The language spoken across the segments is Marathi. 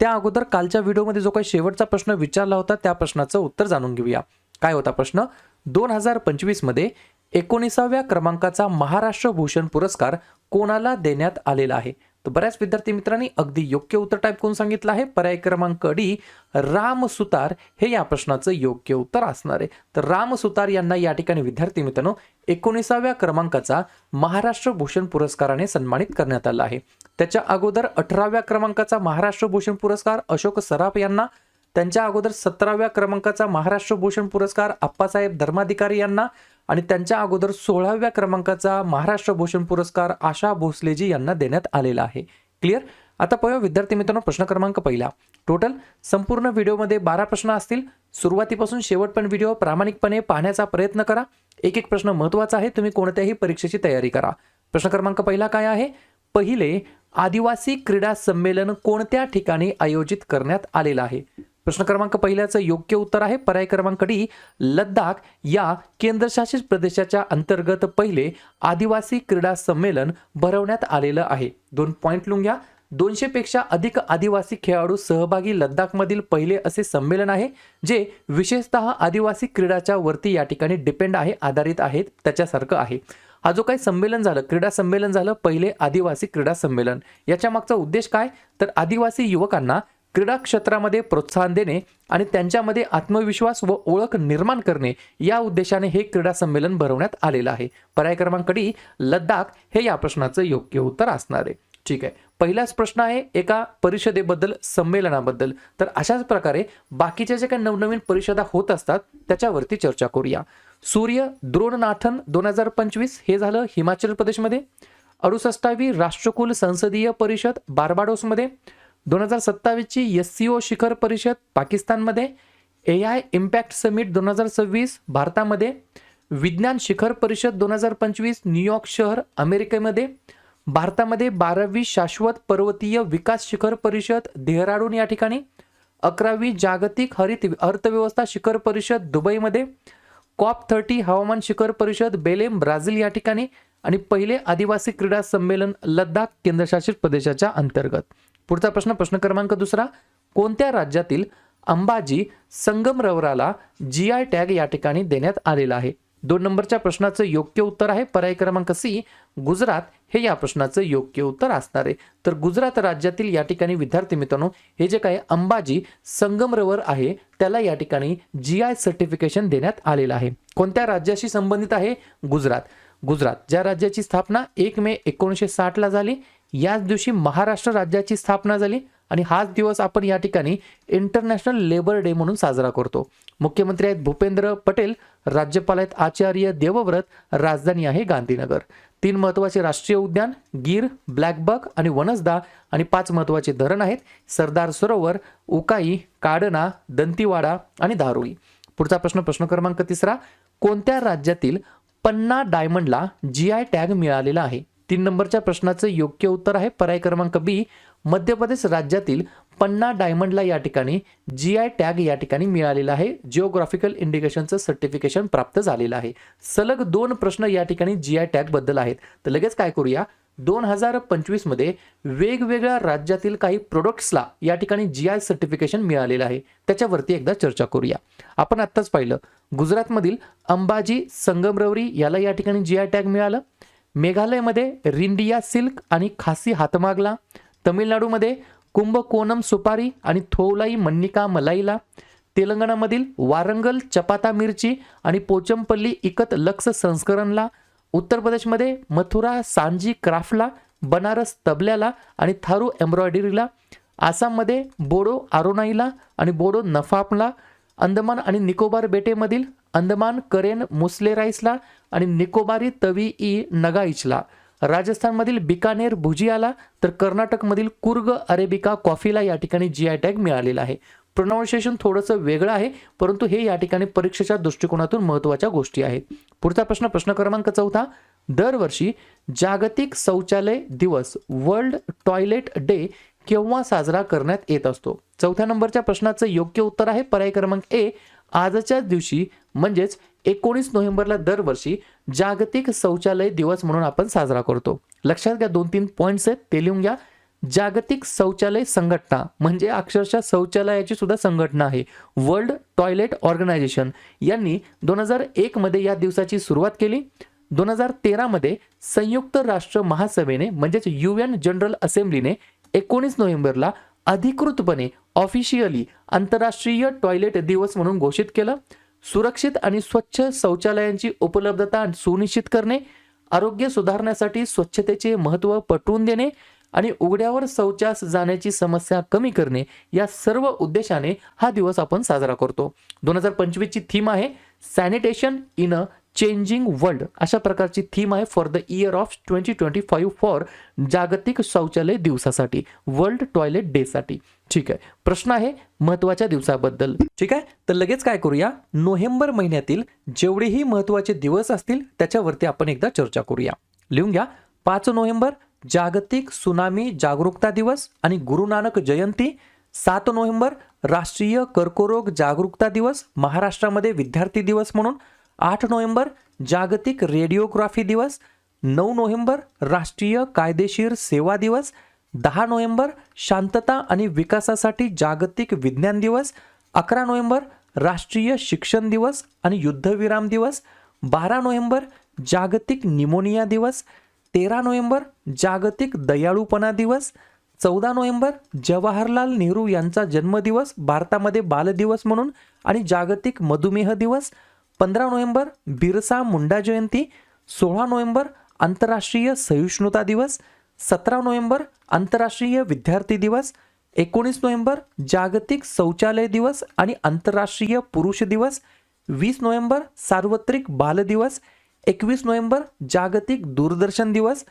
त्या अगोदर कालच्या व्हिडिओमध्ये जो काही शेवटचा प्रश्न विचारला होता त्या प्रश्नाचं उत्तर जाणून घेऊया. काय होता प्रश्न? दोन हजार पंचवीसमध्ये एकोणीसाव्या क्रमांकाचा महाराष्ट्र भूषण पुरस्कार कोणाला देण्यात आलेला आहे? तर बऱ्याच विद्यार्थी मित्रांनी अगदी योग्य उत्तर टाईप करून सांगितलं आहे. पर्याय क्रमांक डी राम सुतार हे या प्रश्नाचं योग्य उत्तर असणार आहे. तर राम सुतार यांना या ठिकाणी विद्यार्थी मित्रांनो एकोणीसाव्या क्रमांकाचा महाराष्ट्र भूषण पुरस्काराने सन्मानित करण्यात आला आहे. त्याच्या अगोदर अठराव्या क्रमांकाचा महाराष्ट्र भूषण पुरस्कार अशोक सराफ यांना त्यांच्या अगोदर सतराव्या क्रमांकाचा महाराष्ट्र भूषण पुरस्कार आप्पासाहेब धर्माधिकारी यांना आणि त्यांच्या अगोदर सोळाव्या क्रमांकाचा महाराष्ट्र भूषण पुरस्कार आशा भोसलेजी यांना देण्यात आलेला आहे. क्लिअर आता पाहूया विद्यार्थी मित्रांनो प्रश्न क्रमांक पहिला. टोटल संपूर्ण व्हिडिओमध्ये बारा प्रश्न असतील. सुरुवातीपासून शेवटपर्यंत व्हिडिओ प्रामाणिकपणे पाहण्याचा प्रयत्न करा. एक एक प्रश्न महत्त्वाचा आहे. तुम्ही कोणत्याही परीक्षेची तयारी करा. प्रश्न क्रमांक पहिला काय आहे? पहिले आदिवासी क्रीडा संमेलन कोणत्या ठिकाणी आयोजित करण्यात आलेलं आहे? प्रश्न क्रमांक पहिल्याचं योग्य उत्तर आहे. पर्याय क्रमांक डी लद्दाख या केंद्रशासित प्रदेशाच्या अंतर्गत पहिले आदिवासी क्रीडा संमेलन भरवण्यात आलेलं आहे. दोन पॉईंट लिहून घ्या दोनशे पेक्षा अधिक आदिवासी खेळाडू सहभागी लद्दाखमधील पहिले असे संमेलन आहे जे विशेषतः आदिवासी क्रीडाच्या वरती या ठिकाणी डिपेंड आहे आधारित आहेत त्याच्यासारखं आहे. हा जो काही संमेलन झालं क्रीडा संमेलन झालं पहिले आदिवासी क्रीडा संमेलन. याच्या मागचा उद्देश काय? तर आदिवासी युवकांना क्रीडा क्षेत्रामध्ये प्रोत्साहन देणे आणि त्यांच्यामध्ये आत्मविश्वास व ओळख निर्माण करणे या उद्देशाने हे क्रीडा संमेलन भरवण्यात आलेलं आहे. पर्याय क्रमांक डी लद्दाख हे या प्रश्नाचं योग्य उत्तर असणार आहे. ठीक आहे. पहिलाच प्रश्न आहे एका परिषदेबद्दल संमेलनाबद्दल. तर अशाच प्रकारे बाकीच्या ज्या काही नवनवीन परिषदा होत असतात त्याच्यावरती चर्चा करूया. सूर्य द्रोणनाथन दोन हजार पंचवीस हे झालं हिमाचल प्रदेशमध्ये. अडुसष्टावी राष्ट्रकुल संसदीय परिषद बार्बाडोसमध्ये. दोन हजार सत्तावीसची एस सी ओ शिखर परिषद पाकिस्तानमध्ये ए आय इम्पॅक्ट समिट दोन हजार सव्वीस भारतामध्ये विज्ञान शिखर परिषद दोन हजार पंचवीस न्यूयॉर्क शहर अमेरिकेमध्ये भारतामध्ये बारावी शाश्वत पर्वतीय विकास शिखर परिषद देहराडून या ठिकाणी अकरावी जागतिक हरित अर्थव्यवस्था शिखर परिषद दुबईमध्ये कॉप थर्टी हवामान शिखर परिषद बेलेम ब्राझील या ठिकाणी आणि पहिले आदिवासी क्रीडा संमेलन लद्दाख केंद्रशासित प्रदेशाच्या अंतर्गत. पुढचा प्रश्न प्रश्न क्रमांक दुसरा. कोणत्या राज्यातील अंबाजी संगमरवराला जी आय टॅग या ठिकाणी देण्यात आलेला आहे? दोन नंबरच्या प्रश्नाचं योग्य उत्तर आहे. पर्याय क्रमांक सी गुजरात. हे या प्रश्नाचं योग्य उत्तर असणार आहे. तर गुजरात राज्यातील या ठिकाणी विद्यार्थी मित्रांनो हे जे काही अंबाजी संगमरवर आहे त्याला या ठिकाणी जी आय सर्टिफिकेशन देण्यात आलेलं आहे. कोणत्या राज्याशी संबंधित आहे? गुजरात. गुजरात. ज्या राज्याची स्थापना एक मे एकोणीसशे साठला झाली याच दिवशी महाराष्ट्र राज्याची स्थापना झाली आणि हाच दिवस आपण या ठिकाणी इंटरनॅशनल लेबर डे म्हणून साजरा करतो. मुख्यमंत्री आहेत भूपेंद्र पटेल राज्यपाल आहेत आचार्य देवव्रत राजधानी आहे गांधीनगर. तीन महत्त्वाचे राष्ट्रीय उद्यान गीर ब्लॅकबक आणि वनसदा आणि पाच महत्त्वाचे धरण आहेत सरदार सरोवर उकाई काडना दंतीवाडा आणि धारोळी. पुढचा प्रश्न प्रश्न क्रमांक तिसरा कोणत्या राज्यातील पन्ना डायमंडला जी आय टॅग मिळालेला आहे? तीन नंबरच्या प्रश्नाचं योग्य उत्तर आहे. पर्याय क्रमांक बी मध्य प्रदेश राज्यातील पन्ना डायमंडला या ठिकाणी जी आय टॅग या ठिकाणी मिळालेला आहे. जिओग्राफिकल इंडिकेशनचं सर्टिफिकेशन प्राप्त झालेलं आहे. सलग दोन प्रश्न या ठिकाणी जी आय टॅगबद्दल आहेत. तर लगेच काय करूया? दोन हजार पंचवीसमध्ये वेगवेगळ्या राज्यातील काही प्रोडक्ट्सला या ठिकाणी जी आय सर्टिफिकेशन मिळालेलं आहे. त्याच्यावरती एकदा चर्चा करूया. आपण आत्ताच पाहिलं. गुजरातमधील अंबाजी संगमरवरी याला या ठिकाणी जी आय टॅग मिळालं. मेघालयमध्ये रिंडिया सिल्क आणि खासी हातमागला तमिळनाडूमध्ये कुंभकोनम सुपारी आणि थोलाई मन्निका मलाईला तेलंगणामधील वारंगल चपाता मिरची आणि पोचमपल्ली इकत लक्ष संस्करणला उत्तर प्रदेशमध्ये मथुरा सांजी क्राफ्टला बनारस तबल्याला आणि थारू एम्ब्रॉयडरीला आसाममध्ये बोडो आरोनाईला आणि बोडो नफापला अंदमान आणि निकोबार बेटेमधील अंदमान करेन मुस्ले राईसला आणि निकोबारी तवी ई नगाईचला. राजस्थानमधील बिकानेर भुजियाला तर कर्नाटकमधील कुर्ग अरेबिका कॉफीला या ठिकाणी जी आय टॅग मिळालेला आहे. प्रोनाऊन्सिएशन थोडंसं वेगळं आहे परंतु हे या ठिकाणी परीक्षेच्या दृष्टिकोनातून महत्त्वाच्या गोष्टी आहेत. पुढचा प्रश्न प्रश्न क्रमांक चौथा. दरवर्षी जागतिक शौचालय दिवस वर्ल्ड टॉयलेट डे केव्हा साजरा करण्यात येत असतो? चौथ्या नंबरच्या प्रश्नाचं योग्य उत्तर आहे पर्याय क्रमांक ए आजच्याच दिवशी म्हणजेच एकोणीस नोव्हेंबरला दरवर्षी जागतिक शौचालय दिवस म्हणून आपण साजरा करतो. लक्षात घ्या दोन तीन पॉईंट्स आहेत ते लिहून घ्या. जागतिक शौचालय संघटना म्हणजे अक्षरशः शौचालयाची सुद्धा संघटना आहे. वर्ल्ड टॉयलेट ऑर्गनायझेशन यांनी दोन हजार एकमध्ये या दिवसाची सुरुवात केली. दोन हजार तेरामध्ये संयुक्त राष्ट्र महासभेने म्हणजेच यू एन जनरल असेंब्लीने एकोणीस नोव्हेंबरला अधिकृतपणे ऑफिशियली आंतरराष्ट्रीय टॉयलेट दिवस म्हणून घोषित केलं. सुरक्षित आणि स्वच्छ शौचालयांची उपलब्धता सुनिश्चित करणे आरोग्य सुधारण्यासाठी स्वच्छतेचे महत्त्व पटवून देणे आणि उघड्यावर शौचास जाण्याची समस्या कमी करणे या सर्व उद्देशाने हा दिवस आपण साजरा करतो. दोन हजार पंचवीसची थीम आहे sanitation in a changing world. अशा प्रकारची थीम आहे for the year of twenty twenty five for जागतिक शौचालय दिवसासाठी वर्ल्ड टॉयलेट डेसाठी. ठीक आहे. प्रश्न आहे महत्त्वाच्या दिवसाबद्दल. ठीक आहे? तर लगेच काय करूया? नोव्हेंबर महिन्यातील जेवढेही महत्त्वाचे दिवस असतील त्याच्यावरती आपण एकदा चर्चा करूया. लिहून घ्या. पाच नोव्हेंबर जागतिक सुनामी जागरूकता दिवस आणि गुरु नानक जयंती. सात नोव्हेंबर राष्ट्रीय कर्करोग जागरूकता दिवस महाराष्ट्रामध्ये विद्यार्थी दिवस म्हणून. आठ नोव्हेंबर जागतिक रेडिओग्राफी दिवस. नऊ नोव्हेंबर राष्ट्रीय कायदेशीर सेवा दिवस. दहा नोव्हेंबर शांतता आणि विकासासाठी जागतिक विज्ञान दिवस अकरा नोव्हेंबर राष्ट्रीय शिक्षण दिवस आणि युद्धविराम दिवस बारा नोव्हेंबर जागतिक निमोनिया दिवस तेरा नोव्हेंबर जागतिक दयाळूपणा दिवस चौदा नोव्हेंबर जवाहरलाल नेहरू यांचा जन्मदिवस भारतामध्ये बालदिवस म्हणून आणि जागतिक मधुमेह दिवस पंधरा नोव्हेंबर बिरसा मुंडा जयंती सोळा नोव्हेंबर आंतरराष्ट्रीय सहिष्णुता दिवस सतरा नोव्हेंबर आंतरराष्ट्रीय विद्यार्थी दिवस एकोणीस नोव्हेंबर जागतिक शौचालय दिवस आणि आंतरराष्ट्रीय पुरुष दिवस वीस नोव्हेंबर सार्वत्रिक बालदिवस एकवीस नोव्हेंबर जागतिक दूरदर्शन दिवस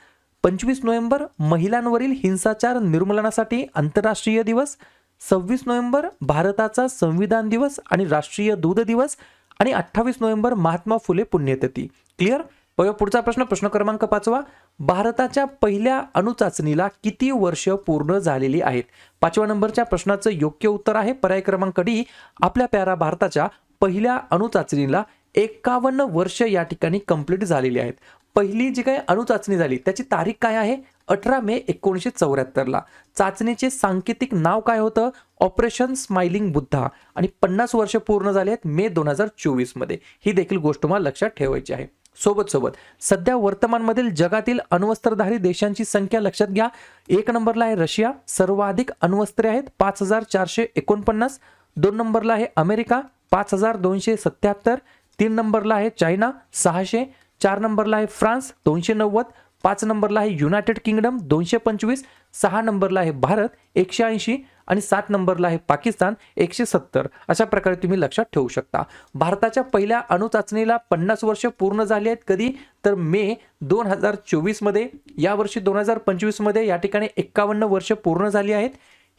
पंचवीस नोव्हेंबर महिलांवरील हिंसाचार निर्मूलनासाठी आंतरराष्ट्रीय दिवस सव्वीस नोव्हेंबर भारताचा संविधान दिवस आणि राष्ट्रीय दूध दिवस आणि अठ्ठावीस नोव्हेंबर महात्मा फुले पुण्यतिथी. क्लिअर? पुढचा प्रश्न प्रश्न क्रमांक पाचवा. भारताच्या पहिल्या अणुचाचणीला किती वर्ष पूर्ण झालेली आहेत? पाचव्या नंबरच्या प्रश्नाचं योग्य उत्तर आहे. पर्याय क्रमांक डी आपल्या प्यारा भारताच्या पहिल्या अणुचाचणीला एकावन्न वर्ष या ठिकाणी कंप्लीट झालेली आहेत. पहिली जी काही अणुचाचणी झाली त्याची तारीख काय आहे? अठरा मे एकोणीसशे चौऱ्याहत्तरला. चाचणीचे सांकेतिक नाव काय होतं? Operation smiling Buddha. आणि पन्नास वर्ष पूर्ण झाले आहेत मे दोन हजार चोवीसमध्ये. ही देखील गोष्ट मला लक्षात ठेवायची आहे. सोबत सोबत सध्या वर्तमानमधील जगातील अण्वस्त्रधारी देशांची संख्या लक्षात घ्या. एक नंबरला आहे रशिया. सर्वाधिक अण्वस्त्रे आहेत पाच हजार चारशे एकोणपन्नास. दोन नंबरला आहे अमेरिका पाच हजार दोनशे सत्याहत्तर. तीन नंबरला आहे चायना सहाशे. चार नंबरला आहे फ्रान्स दोनशे नव्वद. पाच नंबरला आहे युनायटेड किंगडम दोनशे पंचवीस. सहा नंबरला आहे भारत एकशे ऐंशी. आणि सात नंबरला आहे पाकिस्तान एकशे सत्तर. अशा प्रकारे तुम्ही लक्षात ठेवू शकता. भारताच्या पहिल्या अणुचाचणीला पन्नास वर्ष पूर्ण झाली आहेत. कधी? तर मे दोन हजार चोवीसमध्ये यावर्षी दोन हजार पंचवीसमध्ये या ठिकाणी एक्कावन्न वर्ष पूर्ण झाली आहेत.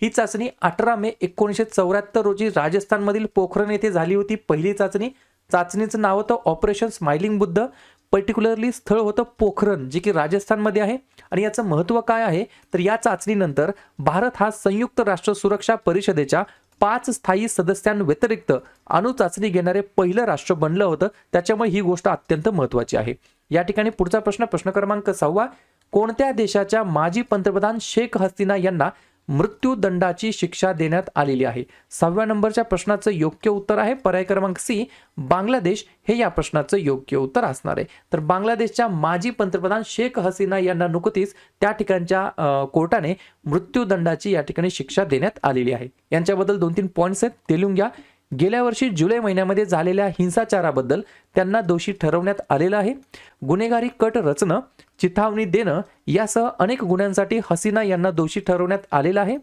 ही चाचणी अठरा मे एकोणीसशे चौऱ्याहत्तर रोजी राजस्थानमधील पोखरण येथे झाली होती. पहिली चाचणी. चाचणीचं नाव होतं ऑपरेशन स्माइलिंग बुद्ध. पर्टिक्युलरली स्थळ होतं पोखरण जे की राजस्थानमध्ये आहे. आणि याचं महत्त्व काय आहे? तर या चाचणीनंतर भारत हा संयुक्त राष्ट्र सुरक्षा परिषदेच्या पाच स्थायी सदस्यांव्यतिरिक्त अणुचाचणी घेणारे पहिलं राष्ट्र बनलं होतं. त्याच्यामुळे ही गोष्ट अत्यंत महत्त्वाची आहे. या ठिकाणी पुढचा प्रश्न प्रश्न क्रमांक सहावा. कोणत्या देशाच्या माजी पंतप्रधान शेख हसीना यांना मृत्यूदंडाची शिक्षा देण्यात आलेली आहे. सहाव्या नंबरच्या प्रश्नाचं योग्य उत्तर आहे. पर्याय क्रमांक सी बांगलादेश हे या प्रश्नाचं योग्य उत्तर असणार आहे. तर बांगलादेशच्या माजी पंतप्रधान शेख हसीना यांना नुकतीच त्या ठिकाणच्या कोर्टाने मृत्यूदंडाची या ठिकाणी शिक्षा देण्यात आलेली आहे. यांच्याबद्दल दोन तीन पॉईंट्स आहेत. ते लिहून घ्या. गेल्या वर्षी जुलै महिन्यामध्ये झालेल्या हिंसाचाराबद्दल त्यांना दोषी ठरवण्यात आलेलं आहे. गुन्हेगारी कट रचणं चिथावणी देणं यासह अनेक गुन्ह्यांसाठी हसीना यांना दोषी ठरवण्यात आलेलं आहे.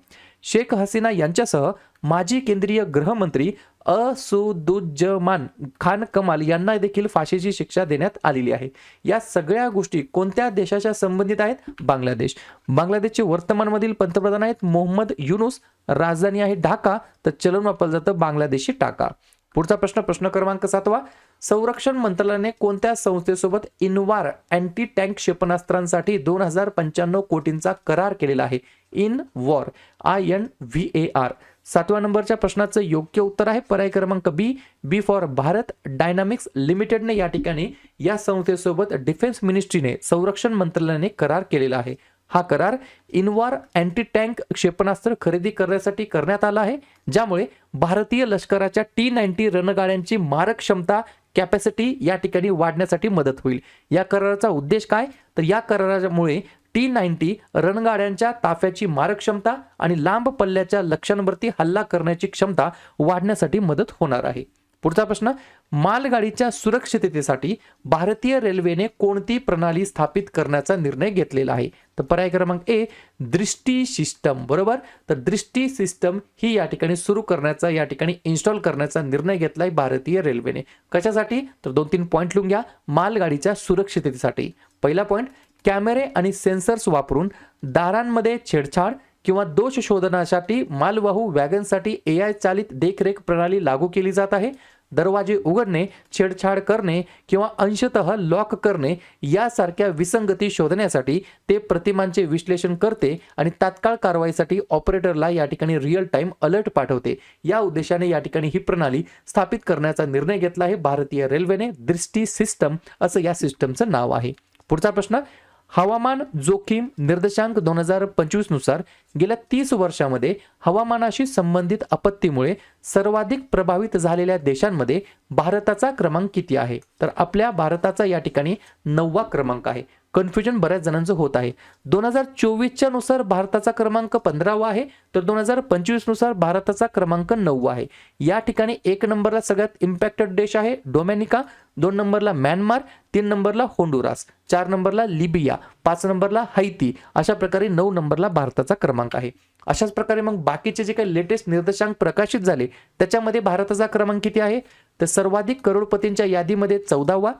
शेख हसीना यांच्यासह माजी केंद्रीय गृहमंत्री असुदुज्जमान खान कमाल यांना देखील फाशीची शिक्षा देण्यात आलेली आहे. या सगळ्या गोष्टी कोणत्या देशाच्या संबंधित आहेत? बांगलादेश. बांगलादेशचे वर्तमानमधील पंतप्रधान आहेत मोहम्मद युनुस. राजधानी आहे ढाका. तर चलन वापरलं जातं बांगलादेशी टाका. पुढचा प्रश्न प्रश्न क्रमांक सातवा. संरक्षण मंत्रालयाने कोणत्या संस्थेसोबत इनवार अँटी टँक क्षेपणास्त्रांसाठी दोन हजार पंच्याण्णव कोटींचा करार केलेला आहे? Invar I N V A R. सातव्या नंबरच्या प्रश्नाचं योग्य उत्तर आहे पर्याय क्रमांक B. B for Bharat dynamics लिमिटेडने या ठिकाणी या संस्थेसोबत डिफेन्स मिनिस्ट्रीने संरक्षण मंत्रालयाने करार केलेला आहे. हा करार इनवार अँटी टँक क्षेपणास्त्र खरेदी करण्यासाठी करण्यात आला आहे ज्यामुळे भारतीय लष्कराच्या टी नाईन्टी रणगाड्यांची मारक क्षमता कॅपॅसिटी या ठिकाणी वाढण्यासाठी मदत होईल. या कराराचा उद्देश काय? तर या करारामुळे टी नाईन्टी रणगाड्यांच्या ताफ्याची मारक क्षमता आणि लांब पल्ल्याच्या लक्ष्यांवरती हल्ला करण्याची क्षमता वाढण्यासाठी मदत होणार आहे. पुढचा प्रश्न मालगाडीच्या सुरक्षिततेसाठी भारतीय रेल्वेने कोणती प्रणाली स्थापित करण्याचा निर्णय घेतलेला आहे? तर पर्याय क्रमांक ए दृष्टी सिस्टम बरोबर? तर दृष्टी सिस्टम ही या ठिकाणी सुरू करण्याचा या ठिकाणी इन्स्टॉल करण्याचा निर्णय घेतलाय भारतीय रेल्वेने. कशासाठी? तर दोन तीन पॉईंट लिहून घ्या. मालगाडीच्या सुरक्षिततेसाठी. पहिला पॉईंट कॅमेरे आणि सेन्सर्स वापरून दारांमध्ये छेडछाड किंवा दोष शोधण्यासाठी मालवाहू वॅगनसाठी ए आय चालित देखरेख प्रणाली लागू केली जात आहे. दरवाजे उघडणे छेडछाड करणे किंवा अंशतः लॉक करणे यासारख्या विसंगती शोधण्यासाठी ते प्रतिमांचे विश्लेषण करते आणि तात्काळ कारवाईसाठी ऑपरेटरला या ठिकाणी रिअल टाइम अलर्ट पाठवते. या उद्देशाने या ठिकाणी ही प्रणाली स्थापित करण्याचा निर्णय घेतला आहे. भारतीय रेल्वेने दृष्टी सिस्टम असं या सिस्टमचं नाव आहे. पुढचा प्रश्न हवामान जोखीम निर्देशांक दोन हजार पंचवीसनुसार गेल्या तीस वर्षामध्ये हवामानाशी संबंधित आपत्तीमुळे सर्वाधिक प्रभावित झालेल्या देशांमध्ये भारताचा क्रमांक किती आहे? तर आपल्या भारताचा या ठिकाणी नववा क्रमांक आहे. कन्फ्युजन बऱ्याच जणांचं होत आहे. दोन हजार चोवीसच्या नुसार भारताचा क्रमांक पंधरावा आहे तर दोन हजार पंचवीसनुसार भारताचा क्रमांक नववा आहे. या ठिकाणी एक नंबरला सगळ्यात इम्पॅक्टेड देश आहे डोमॅनिका दोन नंबरला म्यानमार तीन नंबरला होंडुरास चार नंबरला लिबिया पाच नंबरला हैती अशा प्रकारे नऊ नंबरला भारताचा क्रमांक आहे. अशाच प्रकारे मग बाकीचे जे काही लेटेस्ट निर्देशांक प्रकाशित झाले त्याच्यामध्ये भारताचा क्रमांक किती आहे? तर सर्वाधिक करोडपतींच्या यादीमध्ये चौदावा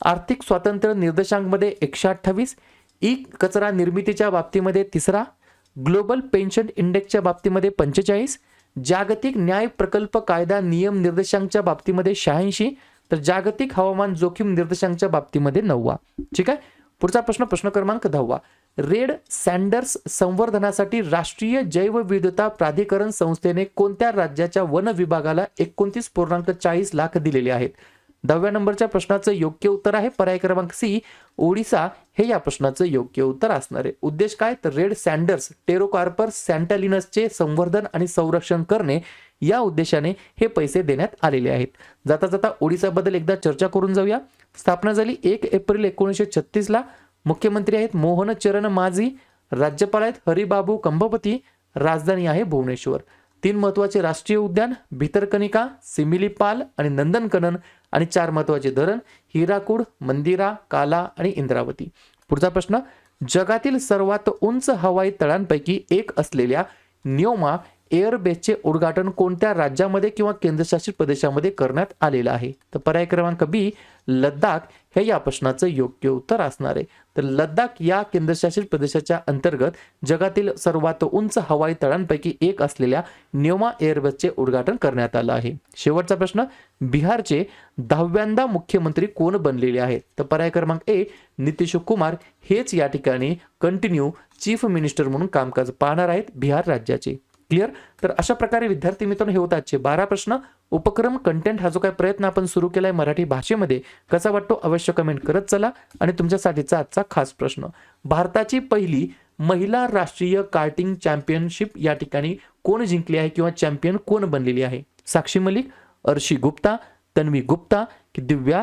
आर्थिक स्वातंत्र्य निर्देशांकमध्ये एकशे अठ्ठावीस ई कचरा निर्मितीच्या बाबतीमध्ये तिसरा ग्लोबल पेन्शन इंडेक्सच्या बाबतीमध्ये पंचेचाळीस जागतिक न्याय प्रकल्प कायदा नियम निर्देशांकच्या बाबतीमध्ये शहाऐंशी तर जागतिक हवामान जोखीम निर्देशांकच्या बाबतीमध्ये नववा. ठीक आहे? पुढचा प्रश्न प्रश्न क्रमांक दहावा. रेड सँडर्स संवर्धनासाठी राष्ट्रीय जैवविविधता प्राधिकरण संस्थेने कोणत्या राज्याच्या वन विभागाला एकोणतीस पूर्णांक चाळीस लाख दिलेले आहेत? दहाव्या नंबरच्या प्रश्नाचं योग्य उत्तर आहे. पर्याय क्रमांक सी ओडिसा. हे या प्रश्नाचं योग्य उत्तर असणार आहे. उद्देश काय? तर रेड सँडर्स टेरोकार्पर सँटालिनसचे संवर्धन आणि संरक्षण करणे या उद्देशाने हे पैसे देण्यात आलेले आहेत. जाता जाता ओडिसाबद्दल एकदा चर्चा करून जाऊया. स्थापना झाली एक एप्रिल एकोणीसशे छत्तीसला. मुख्यमंत्री आहेत मोहन चरण माझी. राज्यपाल आहेत हरिबाबू कंभपती राजधानी आहे भुवनेश्वर. तीन महत्त्वाचे राष्ट्रीय उद्यान भितरकनिका सिमिलीपाल आणि नंदनकनन. आणि चार महत्त्वाचे धरण हिराकूड मंदिरा काला आणि इंद्रावती. पुढचा प्रश्न जगातील सर्वात उंच हवाई तळांपैकी एक असलेल्या न्योमा एअरबेसचे उद्घाटन कोणत्या राज्यामध्ये किंवा केंद्रशासित प्रदेशामध्ये करण्यात आलेलं आहे? तर पर्याय क्रमांक बी लद्दाख हे या प्रश्नाचं योग्य उत्तर असणार आहे. तर लद्दाख या केंद्रशासित प्रदेशाच्या अंतर्गत जगातील सर्वात उंच हवाई तळांपैकी एक असलेल्या न्योमा एअरबेसचे उद्घाटन करण्यात आलं आहे. शेवटचा प्रश्न बिहारचे दहाव्यांदा मुख्यमंत्री कोण बनलेले आहेत? तर पर्याय क्रमांक ए नितीश कुमार. हेच या ठिकाणी कंटिन्यू चीफ मिनिस्टर म्हणून कामकाज पाहणार आहेत बिहार राज्याचे. क्लिअर तर अशा प्रकारे विद्यार्थी मित्रांनो हे होत आजचे बारा प्रश्न. उपक्रम कंटेंट हा जो काही प्रयत्न आपण सुरू केलाय मराठी भाषेमध्ये कसा वाटतो अवश्य कमेंट करत चला. आणि तुमच्यासाठीचा आजचा खास प्रश्न. भारताची पहिली महिला राष्ट्रीय कार्टिंग चॅम्पियनशिप या ठिकाणी कोण जिंकली आहे किंवा चॅम्पियन कोण बनलेली आहे? साक्षी मलिक अर्शी गुप्ता तन्वी गुप्ता की दिव्या